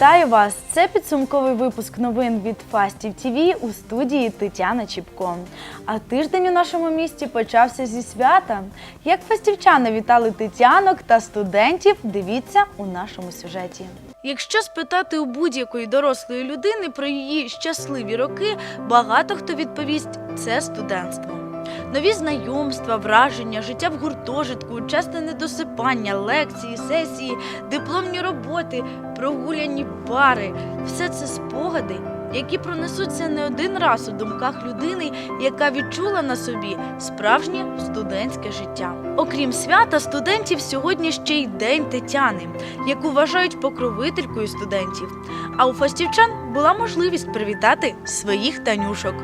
Вітаю вас! Це підсумковий випуск новин від Фастів ТВ у студії Тетяна Чіпко. А тиждень у нашому місті почався зі свята. Як фастівчани вітали тетянок та студентів, дивіться у нашому сюжеті. Якщо спитати у будь-якої дорослої людини про її щасливі роки, багато хто відповість це студентство. Нові знайомства, враження, життя в гуртожитку, часте недосипання, лекції, сесії, дипломні роботи, прогуляні пари все це спогади, які пронесуться не один раз у думках людини, яка відчула на собі справжнє студентське життя. Окрім свята, студентів сьогодні ще й день Тетяни, яку вважають покровителькою студентів. А у фастівчан була можливість привітати своїх танюшок.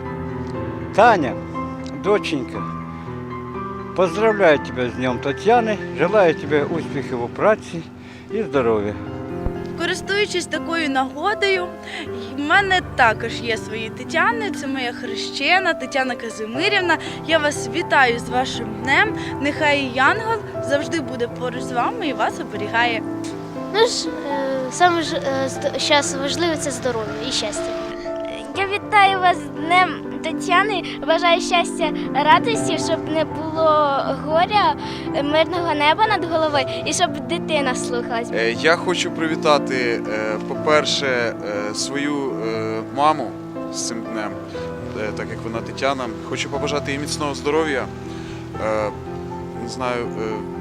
Таня, доченька, поздравляю тебя с Днем Татьяны, желаю тебе успехов у праці і здоров'я. Користуючись такою нагодою, в мене також є свої Тетяни. Це моя хрещена Тетяна Казимирівна. Я вас вітаю з вашим днем. Нехай Янгол завжди буде поруч з вами і вас оберігає. Ну ж, е, саме ж зараз важливе це здоров'я і щастя. Я вітаю вас з Днем Тетяни. Бажаю щастя, радості, щоб не було горя, мирного неба над головою і щоб дитина слухалась. Е, Я хочу привітати, е, по-перше, е, свою маму з цим днем, так як вона Тетяна. Хочу побажати їй міцного здоров'я, не знаю,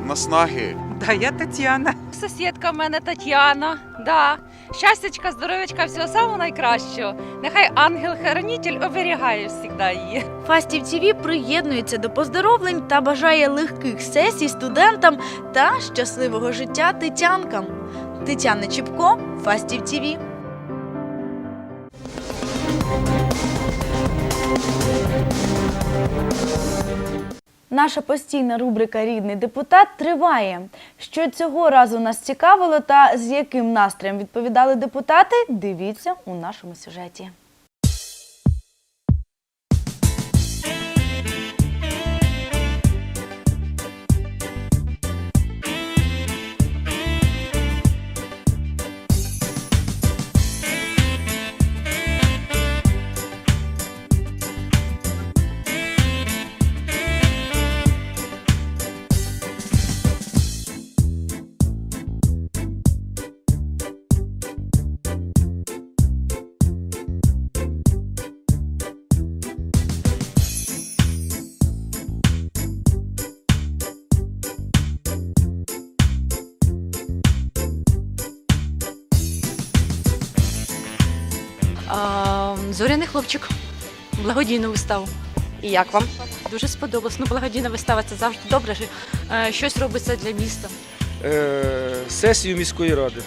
наснаги. Да, я Тетяна. Сусідка в мене Тетяна. Да. Щастячка, здоров'ячка, всього самого найкращого. Нехай ангел-хранитель оберігає завжди її. Фастів ТВ приєднується до поздоровлень та бажає легких сесій студентам та щасливого життя тетянкам. Тетяна Чіпко, Фастів ТВ. Наша постійна рубрика Рідний депутат триває. Що цього разу нас цікавило та з яким настроєм відповідали депутати, дивіться у нашому сюжеті. Зоряний хлопчик. Благодійну виставу. І як вам? Дуже сподобалось. Ну, благодійна вистава це завжди добре. що, е, Щось робиться для міста. Е, сесію міської ради.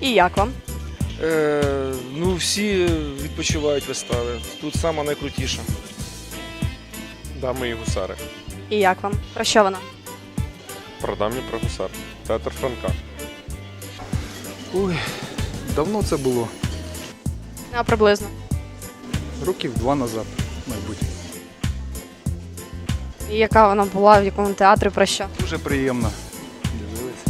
І як вам? Е, ну, всі відпочивають вистави. Тут сама найкрутіша. Дами і гусари. І як вам? Про що вона? Про дамі про гусар. Театр Франка. Ой, давно це було. А приблизно. Років два назад, мабуть. І яка вона була, в якому театрі, про що? Дуже приємно. Дивилися.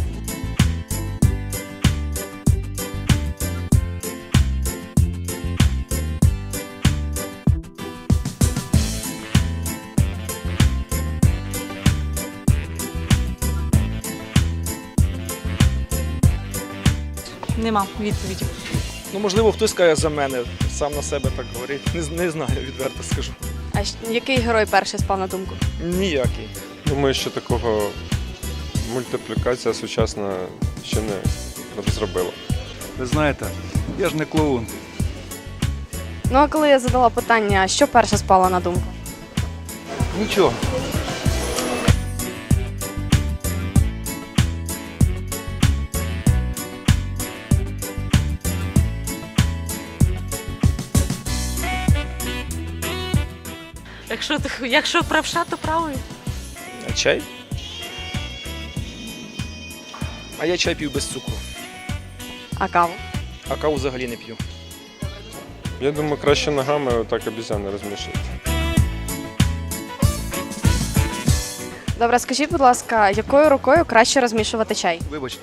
Нема відповіді. Ну, можливо, хтось каже за мене, сам на себе так говорить. Не, не знаю, відверто скажу. А щ- який герой перший спав на думку? Ніякий. Думаю, що такого мультиплікація сучасна ще не розробила. Ви знаєте, я ж не клоун. Ну, а коли я задала питання, що перше спало на думку? Нічого. Якщо, якщо правша, то правою. А чай? А я чай п'ю без цукру, А каву? а каву взагалі не п'ю. Я думаю, краще ногами отак обізяни розмішувати. Добре, скажіть, будь ласка, якою рукою краще розмішувати чай? Вибачте.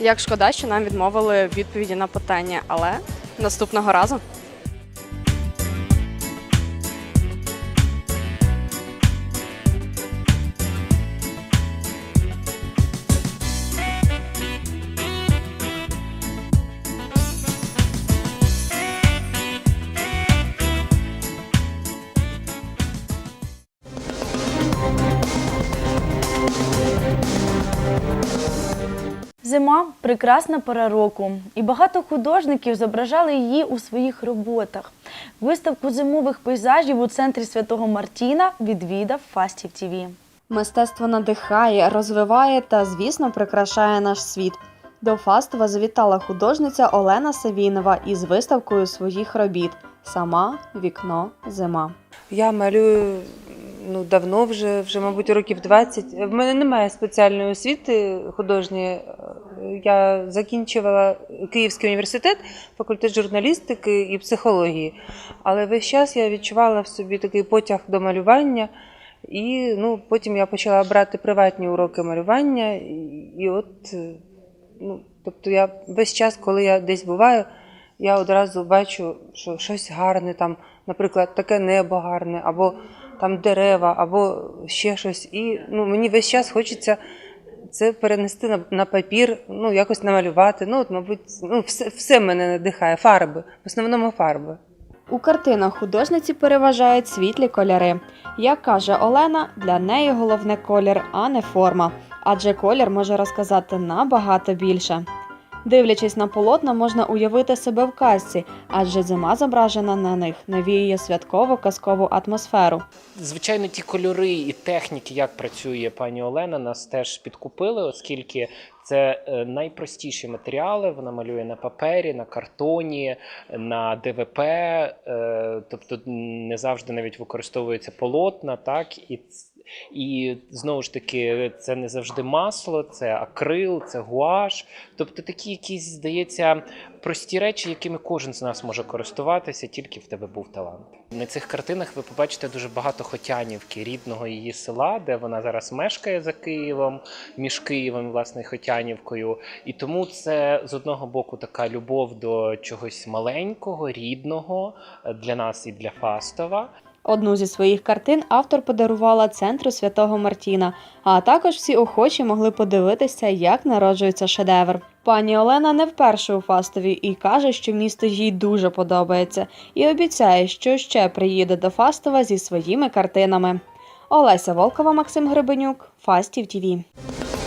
Як шкода, що нам відмовили в відповіді на питання, але наступного разу. Зима прекрасна пора року, і багато художників зображали її у своїх роботах. Виставку зимових пейзажів у центрі Святого Мартіна відвідав Фастів ТІВІ. Мистецтво надихає, розвиває та, звісно, прикрашає наш світ. До Фастова завітала художниця Олена Савінова із виставкою своїх робіт Сама, вікно, зима. Я малюю ну, давно, вже, вже, мабуть, років 20. В мене немає спеціальної освіти художньої. Я закінчувала Київський університет, факультет журналістики і психології. Але весь час я відчувала в собі такий потяг до малювання. І ну, потім я почала брати приватні уроки малювання. І, от, е, ну, тобто я весь час, коли я десь буваю, я одразу бачу, що щось гарне, там, наприклад, таке небо гарне, або там дерева, або ще щось. І ну, мені весь час хочеться це перенести на, на папір, ну, якось намалювати. Ну, от, мабуть, ну, все, все мене надихає, фарби, в основному фарби. У картинах художниці переважають світлі кольори. Як каже Олена, для неї головне колір, а не форма, адже колір може розказати набагато більше. Дивлячись на полотна, можна уявити себе в казці, адже зима зображена на них навіює святкову казкову атмосферу. Звичайно, ті кольори і техніки, як працює пані Олена, нас теж підкупили, оскільки це е, найпростіші матеріали. Вона малює на папері, на картоні, на ДВП, е, тобто не завжди навіть використовується полотна, так і і знову ж таки, це не завжди масло, це акрил, це гуаш. Тобто такі якісь, здається, прості речі, якими кожен з нас може користуватися, тільки в тебе був талант. На цих картинах ви побачите дуже багато Хотянівки, рідного її села, де вона зараз мешкає за Києвом, між Києвом власне Хотянівкою. І тому це з одного боку така любов до чогось маленького, рідного е, для нас і для Фастова. Одну зі своїх картин автор подарувала центру святого Мартіна, а також всі охочі могли подивитися, як народжується шедевр. Пані Олена не вперше у Фастові і каже, що місто їй дуже подобається, і обіцяє, що ще приїде до Фастова зі своїми картинами. Олеся Волкова, Максим Гребенюк, Фастів ТІВІ. –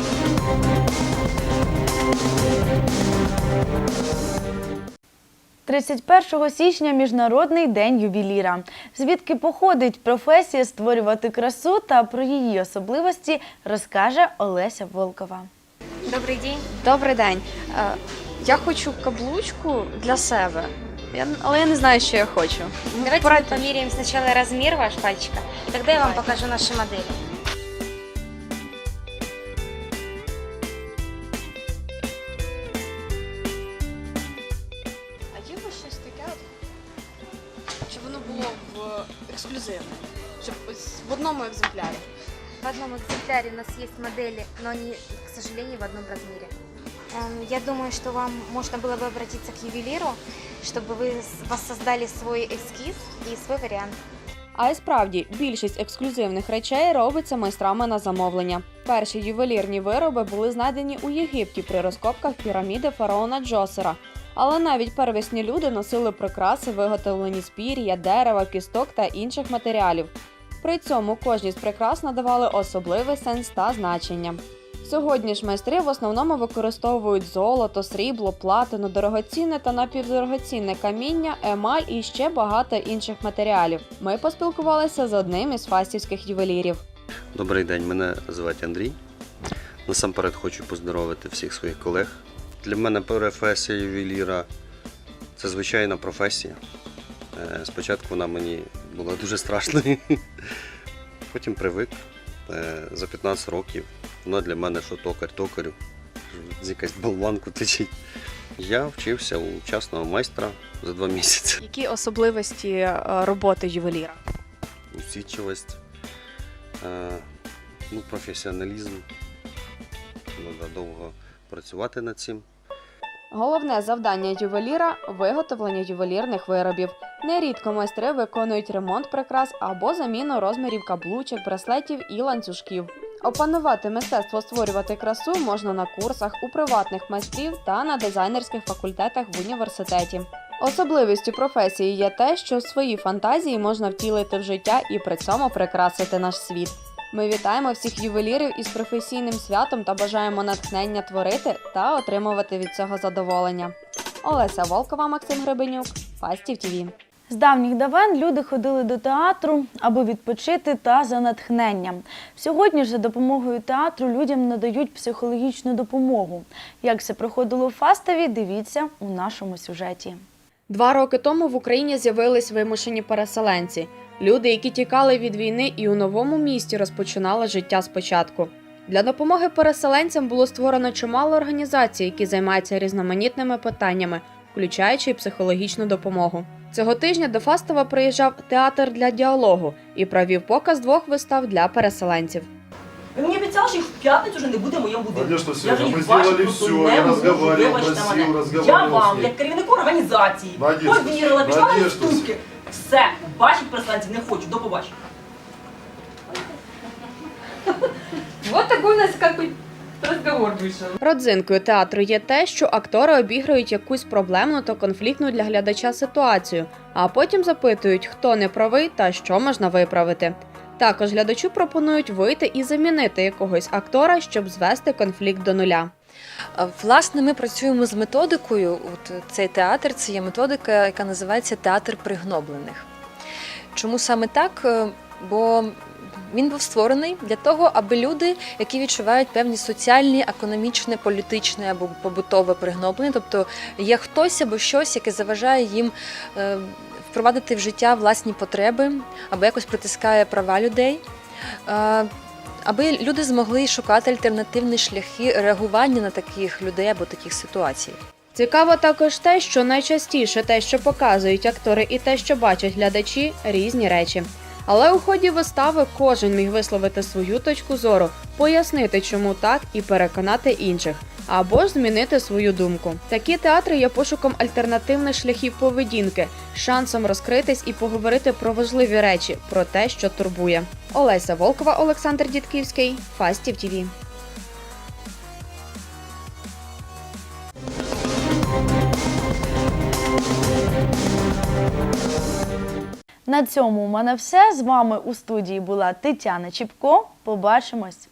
31 січня Міжнародний день ювеліра. Звідки походить професія створювати красу та про її особливості розкаже Олеся Волкова. Добрий день. Добрий день. Е, Я хочу каблучку для себе, Я- але я не знаю, що я хочу. Давайте померяем сначала размер ваш пальчика, тогда я вам покажу наши модели. в ексклюзивне, щоб ось в одному екземплярі. В одном экземпляре у нас есть модели, но они, к сожалению, в одном размере. Эм, Я думаю, что вам можно было бы обратиться к ювелиру, чтобы вы с- воссоздали свой эскиз и свой вариант. А й справді більшість ексклюзивних речей робиться майстрами на замовлення. Перші ювелірні вироби були знайдені у Єгипті при розкопках піраміди фараона Джосера. але навіть первісні люди носили прикраси, виготовлені з пір'я, дерева, кісток та інших матеріалів. При цьому кожній з прикрас надавали особливий сенс та значення. Сьогодні ж майстри в основному використовують золото, срібло, платину, дорогоцінне та напівдорогоцінне каміння, емаль і ще багато інших матеріалів. Ми поспілкувалися з одним із фастівських ювелірів. Добрий день, мене звати Андрій. Насамперед хочу поздоровити всіх своїх колег. Для мене професія ювеліра це звичайна професія. Е, Спочатку вона мені була дуже страшною, потім привик. Е, За 15 років вона для мене що токар токарю, з якась болванку течить. Я вчився у частного майстра за два місяці. Які особливості е, роботи ювеліра? усидчивость, е, ну, професіоналізм. Треба довго працювати над цим. Головне завдання ювеліра виготовлення ювелірних виробів. Нерідко майстри виконують ремонт прикрас або заміну розмірів каблучок, браслетів і ланцюжків. Опанувати мистецтво створювати красу можна на курсах у приватних майстрів та на дизайнерських факультетах в університеті. Особливістю професії є те, що свої фантазії можна втілити в життя і при цьому прикрасити наш світ. Ми вітаємо всіх ювелірів із професійним святом та бажаємо натхнення творити та отримувати від цього задоволення. Олеся Волкова, Максим Гребенюк, Фастів ТІВІ. З давніх давен люди ходили до театру, аби відпочити та за натхненням. Сьогодні ж за допомогою театру людям надають психологічну допомогу. Як це проходило в Фастові, дивіться у нашому сюжеті. Два роки тому в Україні з'явились вимушені переселенці, люди, які тікали від війни і у новому місті розпочинали життя спочатку. Для допомоги переселенцям було створено чимало організацій, які займаються різноманітними питаннями, включаючи й психологічну допомогу. Цього тижня до Фастова приїжджав театр для діалогу і провів показ двох вистав для переселенців. Ви мені обіцяли, що їх в п'ятницю вже не буде в моєму будинку. Конечно, я вже їх бачу, все, не я можу, разговаривал, вибачте. Я вам, як керівнику організації, повірила, пішла на Надіжда. Все, бачить переселенців не хочу, до побачення. Вот такой у нас как бы разговор. Родзинкою театру є те, що актори обіграють якусь проблемну та конфліктну для глядача ситуацію, а потім запитують, хто не правий та що можна виправити. Також глядачу пропонують вийти і замінити якогось актора, щоб звести конфлікт до нуля. Власне, ми працюємо з методикою. От цей театр це є методика, яка називається театр пригноблених. Чому саме так? Е, Бо він був створений для того, аби люди, які відчувають певні соціальні, економічне, політичне або побутове пригноблення, тобто є хтось або щось, яке заважає їм е, впровадити в життя власні потреби або якось притискає права людей. Аби люди змогли шукати альтернативні шляхи реагування на таких людей або таких ситуацій. Цікаво також те, що найчастіше те, що показують актори, і те, що бачать глядачі, різні речі. Але у ході вистави кожен міг висловити свою точку зору, пояснити, чому так, і переконати інших, або ж змінити свою думку. Такі театри є пошуком альтернативних шляхів поведінки, шансом розкритись і поговорити про важливі речі, про те, що турбує. Олеся Волкова, Олександр Дідківський, Фастів ТІВІ. На цьому у мене все. З вами у студії була Тетяна Чіпко. Побачимось.